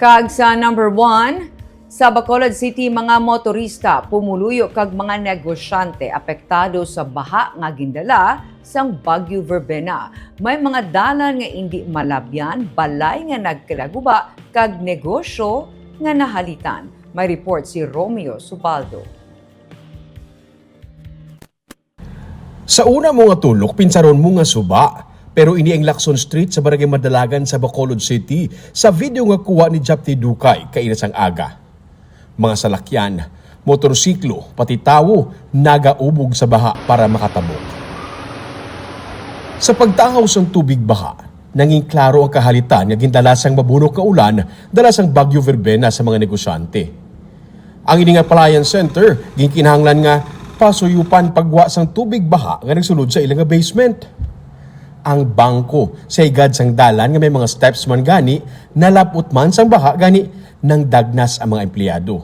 Kag sa number one, sa Bacolod City, mga motorista pumuluyo kag mga negosyante apektado sa baha nga gindala sang Bagyo Verbena. May mga dalan nga hindi malabyan, balay nga nagkilaguba kag negosyo nga nahalitan. May report si Romeo Subaldo. Sa una mo nga tulok, pinsaron mo nga suba. Pero ini ang Lacson Street sa Barangay Madalagan sa Bacolod City sa video nga kuha ni Japti Dukay kainas ang aga. Mga salakyan, motorsiklo, pati tawo, nagaubog sa baha para makatabok. Sa pagtangaw sang tubig baha, nanging klaro ang kahalitan nga gindalasang mabunok nga ulan dalasang Bagyo Verbena sa mga negosyante. Ang ini nga Palayan Center, ginkinahanglan nga pasuyupan pagwa sang tubig baha nga nagsulod sa ilang basement. Ang bangko sa igad sang dalan nga may mga steps man gani, nalapot man sang baha gani nang dagnas ang mga empleyado.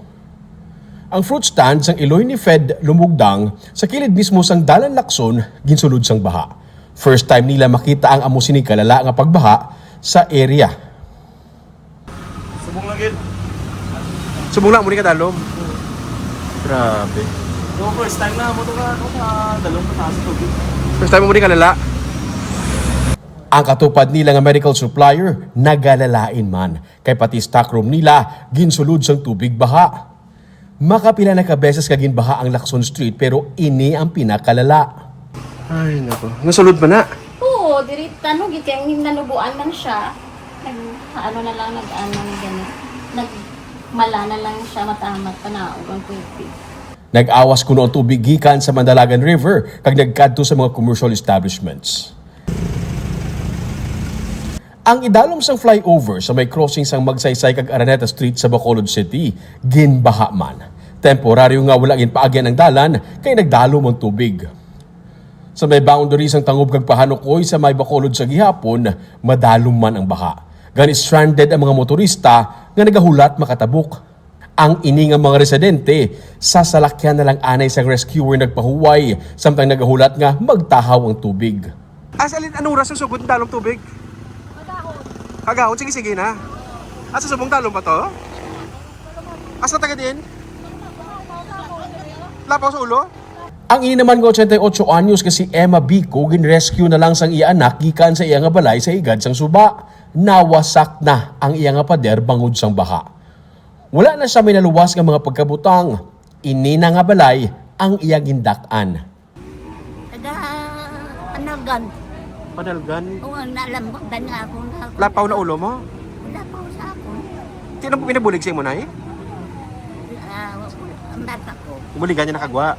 Ang fruit stand sang Iloy ni Fed lumugdang sa kilid mismo sang dalan lakson ginsulod sang baha. First time nila makita ang amo sini kalala nga pagbaha sa area. Subong lang yun. Sumula mo ni kadalom. Grabe. No, first time na mo ito ka, ano ka, sa tubig. First time mo ni kalala. Ang katupad nila nga medical supplier, nagalalain man. Kay pati stockroom nila, ginsulod sang tubig baha. Makapila na kabeses kagin baha ang Lacson Street pero ini ang pinakalala. Ay, nako. Nasulod ba na? Oo, diri tanong gid kay nanubuan man siya. Nag ano na lang nag ano ni ganit. Nag mala na lang siya matamat panaog ang tubig. Nag-awas kuno ang tubig gikan sa Mandalagan River kag nagkadto sa mga commercial establishments. Ang idalom sang flyover sa may crossing sang Magsaysay kag Araneta Street sa Bacolod City, ginbaha man. Temporaryo nga wala paagyan ang dalan kay nagdalom ang tubig. Sa may boundary sang tangob kag pahanukoy sa may Bacolod sa gihapon, madalom man ang baha. Gani stranded ang mga motorista nga nagahulat makatabok. Ang ini nga mga residente, sa salakyan na lang anay sa rescuer nagpahuway, samtang nagahulat nga magtahaw ang tubig. Asalin, anong oras yung sugod ng dalong tubig? Kagahon, sige sige na. Asa subong dalong ba to? Asa taga din? Lapaw sa ulo? Ang ini naman nga 88 anyos kasi Emma Bico gin-rescue na lang sang iya anak gikan sa iya nga balay sa igad sang suba. Nawasak na ang iya nga pader bangod sang baha. Wala na siya may naluwas nga mga pagkabutang. Ini na nga balay ang iya gindak-an. Taga panagan. Panalgan. O nalambak ba na ako na ako. Lapaw na ulo mo? Wala pa ako sa ako. Sino po pinabulig sa imo na eh? Ah, ang bata ko. Umuligan niya nakagwa.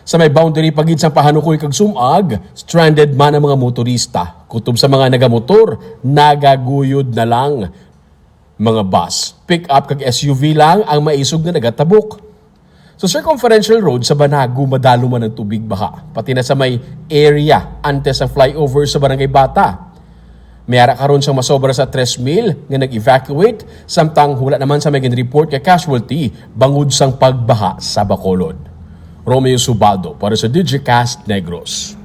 Sa may boundary pagid sa pahanukoy kag sumag, stranded man ang mga motorista. Kutob sa mga nagamotor, nagaguyod na lang. Mga bus, pick-up kag SUV lang ang maisog na nagatabok. Sa circumferential road sa Banago, madalo man ang tubig baha. Pati na sa may area antes ang flyover sa Barangay Bata. Mayara karon siyang masobra sa 3,000 nga nag-evacuate samtang hula naman sa may report kay casualty bangod sang pagbaha sa Bacolod. Romeo Subaldo para sa Digicast Negros.